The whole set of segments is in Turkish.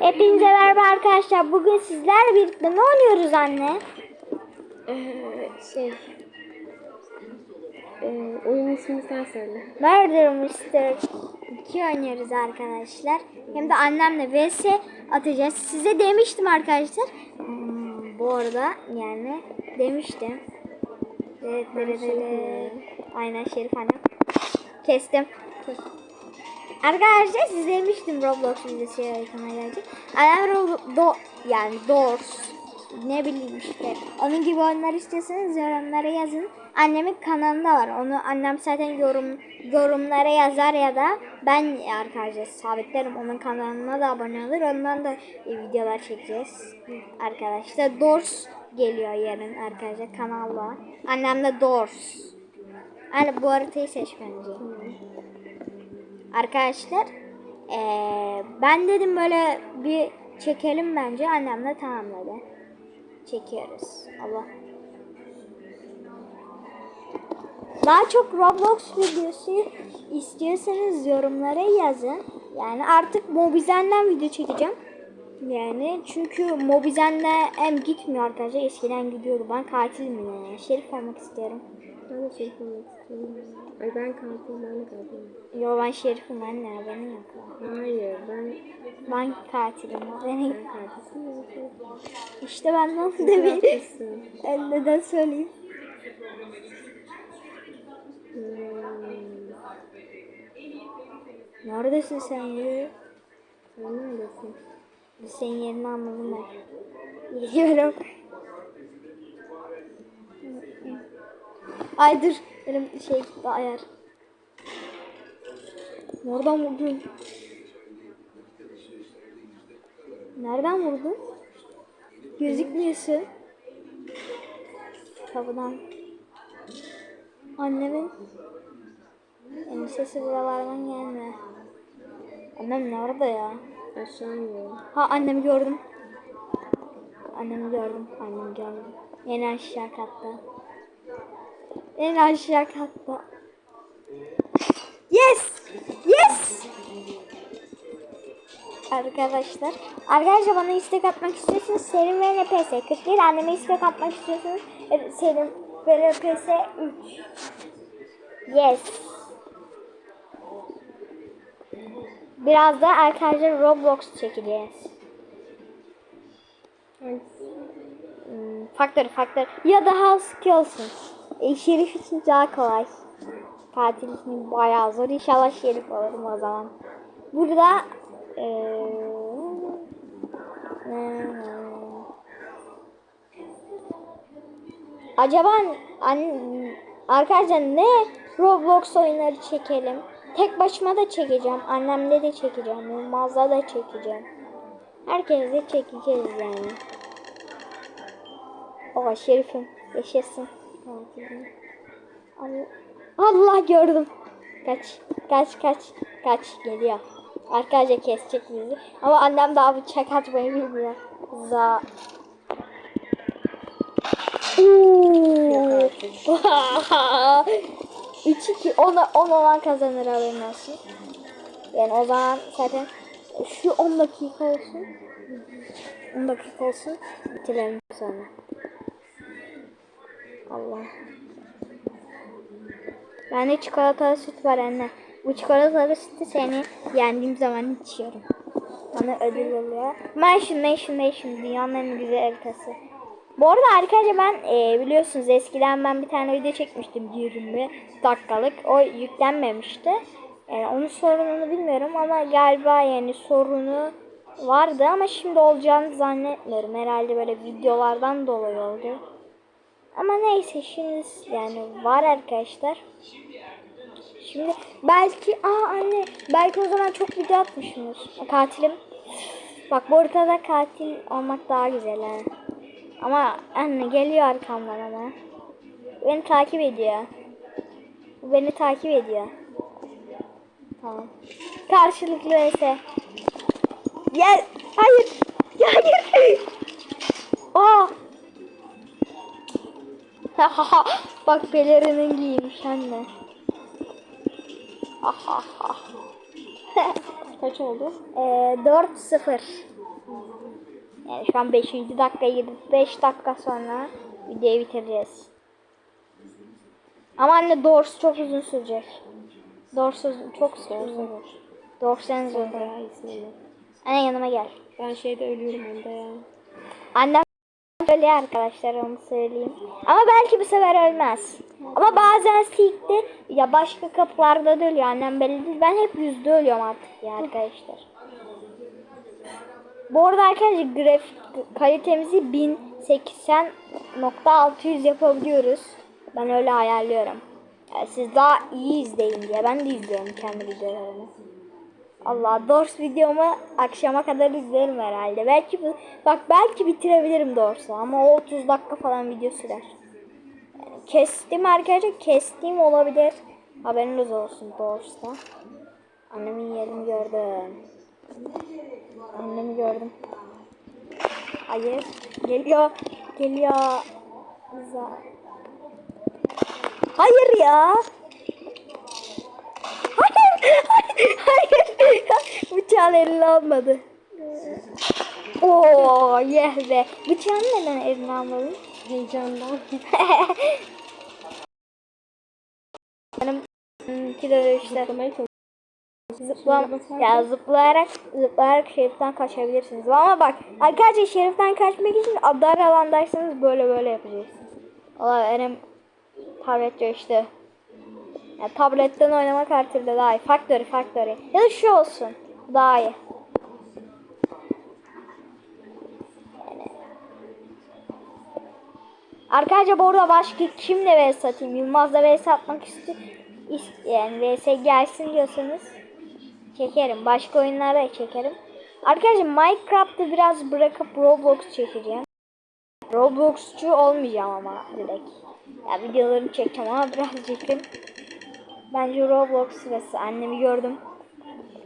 Hepinize merhaba arkadaşlar. Bugün sizlerle birlikte ne oynuyoruz anne? Ee, şey... Ee, oyun ismini sen söyle. Murder Mystery 2 oynuyoruz arkadaşlar. Hem de annemle vs atacağız. Size demiştim arkadaşlar. Hmm, bu arada yani demiştim. Evet. Aynen Şerif annem. Kestim. Arkadaşlar size demiştim Roblox videosu yakına gelecek. Annem Roblox do, yani Doors ne bileyim işte. Onun gibi oyunlar istiyorsanız yorumlara yazın. Annemin kanalında var. Onu annem zaten yorum yorumlara yazar ya da ben arkadaşlar sabitlerim. Onun kanalına da abone olur. Ondan da e, videolar çekeceğiz. Arkadaşlar Doors geliyor yarın arkadaşlar kanalla. Annem de Doors. Hani bu haritayı seç bence. Arkadaşlar eee, ben dedim böyle bir çekelim bence. Annem de tamam dedi. Çekiyoruz. Allah. Daha çok Roblox videosu istiyorsanız yorumlara yazın. Yani artık Mobizen'den video çekeceğim. Yani çünkü Mobizen'de hem gitmiyor arkadaşlar. Eskiden gidiyordu. Ben katilim yine. Şerif olmak istiyorum. Ben de şey sormak istiyorum. Ay ben kalktım, ben de kalktım. Yo ben şerifim anne haberin yok. Hayır, ben... Ben katilim haberin yok. Ben ya. şey- İşte ben nasıl Sen demeyeyim. haklısın. Ben neden söyleyeyim. Hmm, Neredesin sen ya? sen neredesin? Senin yerini anladım ben. Geliyorum. Ay dur. Benim şey gitti ayar. Nereden vurdun? Nereden vurdun? Gözükmüyorsun. Kapıdan. Annemin Benim sesi buralardan gelmiyor. Annem nerede ya? Aşağı. Ha annemi gördüm. Annemi gördüm. Annemi gördüm. En aşağı katta. En aşağı katta. Yes! Yes! Arkadaşlar. Arkadaşlar bana istek atmak istiyorsanız Selim ve NPS 41. Anneme istek atmak istiyorsanız e, Selim ve NPS 3. Yes. Biraz da arkadaşlar Roblox çekeceğiz. Hangisi? Hmm, faktör faktör. Ya da house olsun. E, şerif için daha kolay. Katil için bayağı zor. İnşallah şerif olurum o zaman. Burada eee, Acaba an, arkadaşlar ne Roblox oyunları çekelim? Tek başıma da çekeceğim. Annemle de çekeceğim. Yılmaz'la da çekeceğim. Herkesle çekeceğiz yani. Oha şerifim. Yaşasın. Allah, Allah gördüm. Kaç. Kaç kaç. Kaç geliyor. Arkadaşlar kesecek bizi. Ama annem daha bıçak atmayı bilmiyor. Za. Uuu. 3-2 ona 10 olan kazanır haberin olsun. Yani o zaman zaten şu 10 dakika olsun. 10 dakika olsun. Bitirelim sonra. Allah. Bende çikolatalı süt var anne. Bu çikolatalı sütü seni yendiğim zaman içiyorum. Bana ödül oluyor. Mansion, Mansion, Mansion. Dünyanın en güzel haritası. Bu arada arkadaşlar ben e, biliyorsunuz eskiden ben bir tane video çekmiştim 20 dakikalık. O yüklenmemişti. Yani onun sorununu bilmiyorum ama galiba yani sorunu vardı ama şimdi olacağını zannetmiyorum. Herhalde böyle videolardan dolayı oldu. Ama neyse şimdi yani var arkadaşlar. Şimdi belki aa anne belki o zaman çok video atmışsınız. Katilim. Bak bu ortada katil olmak daha güzel ha. Ama anne geliyor arkamdan ama. Beni takip ediyor. Beni takip ediyor. Tamam. Karşılıklı ise. Gel. Hayır. Ya hayır. Aa. Bak pelerinin giymiş anne. Kaç oldu? Ee, 4-0. Yani şu an 5. dakika girdik. 5 dakika sonra videoyu bitireceğiz. Ama anne doğrusu çok uzun sürecek. Doğrusu çok uzun. Doğrusu en zor. Anne yanıma gel. Ben şeyde ölüyorum onda ya. Annem söylüyor arkadaşlar onu söyleyeyim. Ama belki bu sefer ölmez. Ama bazen Seek'te ya başka kapılarda da ölüyor. Annem belli değil. Ben hep yüzde ölüyorum artık ya arkadaşlar. Bu arada arkadaşlar grafik kalitemizi 1080.600 yapabiliyoruz. Ben öyle ayarlıyorum. Yani siz daha iyi izleyin diye. Ben de izliyorum kendi videolarımı. Allah Dors videomu akşama kadar izlerim herhalde. Belki bak belki bitirebilirim Dors'u ama o 30 dakika falan video sürer. Yani kestim arkadaşlar kestim olabilir. Haberiniz olsun Dors'ta. Annemin yerini gördüm. Annemi gördüm. Hayır. Geliyor. Geliyor. Za- Hayır ya. Hayır. Hayır. Bıçağın eline almadı. Oo, yeh be. Bıçağını neden eline almadın? Heyecandan. Benim kilo işte zıplam ya zıplayarak zıplayarak şeriften kaçabilirsiniz. Ama bak arkadaşlar şeriften kaçmak için dar alandaysanız böyle böyle yapacaksınız. Valla benim tablet işte. Ya tabletten oynamak her türlü daha iyi. Factory, Factory. Ya da şu olsun. Daha iyi. Arkadaşlar bu arada başka kimle vs atayım? Yılmaz'la vs atmak istiyor. Yani vs gelsin diyorsanız çekerim. Başka oyunlara da çekerim. Arkadaşlar Minecraft'ı biraz bırakıp Roblox çekeceğim. Roblox'cu olmayacağım ama direkt. Ya videolarını çekeceğim ama birazcık Bence Roblox sırası. Annemi gördüm.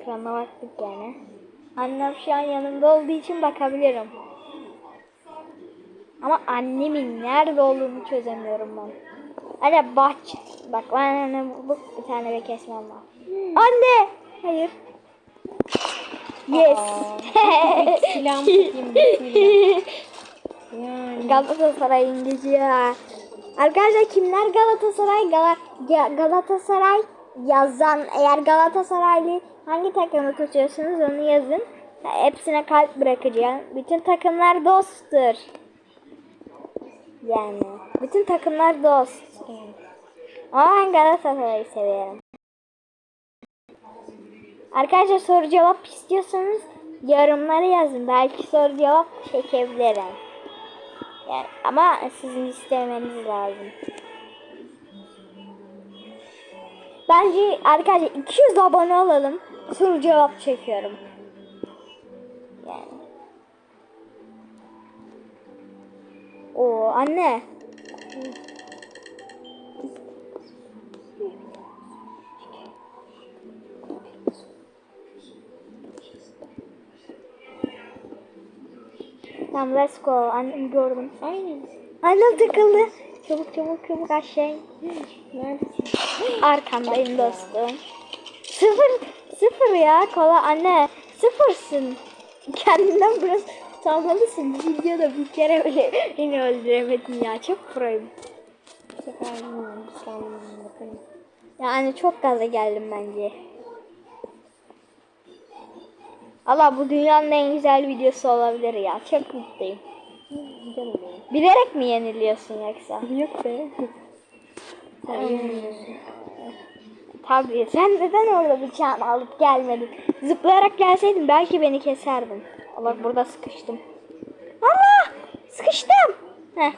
Ekrana baktık yani. Annem şu an yanımda olduğu için bakabilirim. Ama annemin nerede olduğunu çözemiyorum ben. Anne bahçe. Bak ben annem bu bir tane de kesmem var. Anne! Hayır. Yes. Silahımı çekeyim. Yani. Galatasaray'ın gücü ya. Arkadaşlar kimler Galatasaray? Gala, Ga- Galatasaray yazan eğer Galatasaraylı hangi takımı tutuyorsunuz onu yazın. Hepsine kalp bırakacağım. Bütün takımlar dosttur. Yani bütün takımlar dost. Ama ben Galatasaray'ı seviyorum. Arkadaşlar soru cevap istiyorsanız yorumlara yazın. Belki soru cevap çekebilirim. Yani ama sizin istemeniz lazım. Bence arkadaşlar 200 abone olalım. Soru cevap çekiyorum. Yani. O anne. Tamam let's go. Annem gördüm. Aynen. Annem takıldı. Çabuk çabuk çabuk aşağı in. Neredesin? Arkandayım dostum. Sıfır, sıfır ya kola anne. Sıfırsın. Kendinden biraz utanmalısın. Videoda bir kere bile beni öldüremedin ya. Çok proyum. Yani çok gaza geldim bence. Allah bu dünyanın en güzel videosu olabilir ya. Çok mutluyum. Bilerek mi yeniliyorsun yoksa? Yok be. Tabii. Sen neden orada bıçağını alıp gelmedin? Zıplayarak gelseydin belki beni keserdin. Allah burada sıkıştım. Allah! Sıkıştım. Heh.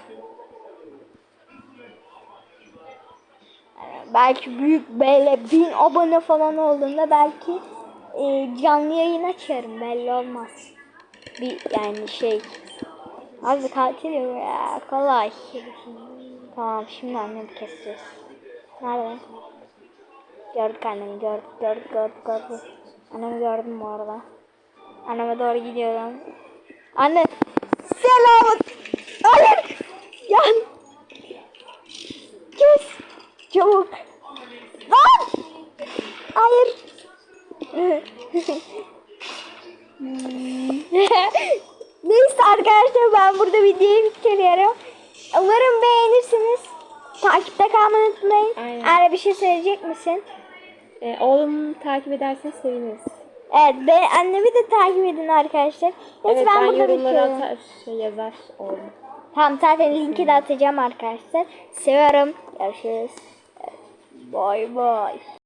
Belki büyük böyle bin abone falan olduğunda belki e, canlı yayın açarım belli olmaz. Bir yani şey. Abi katil ya kolay. Tamam şimdi annemi keseceğiz. Nerede? Gördük annemi gördük gördük gördük gördük. Annemi gördüm bu arada. Anneme doğru gidiyorum. Anne selam. Hayır. Yan. Kes. Çabuk. Lan. Hayır. Neyse arkadaşlar ben burada videoyu bitiriyorum. Umarım beğenirsiniz. Takipte kalmayı unutmayın. Aynen. Bir şey söyleyecek misin? Ee, oğlumu takip ederseniz seviniriz. Evet ben annemi de takip edin arkadaşlar. Neyse Evet ben, ben, burada bitiriyorum. atar, şey yazar oğlum. Tamam zaten linki de atacağım arkadaşlar. Seviyorum. Görüşürüz. Bay bay.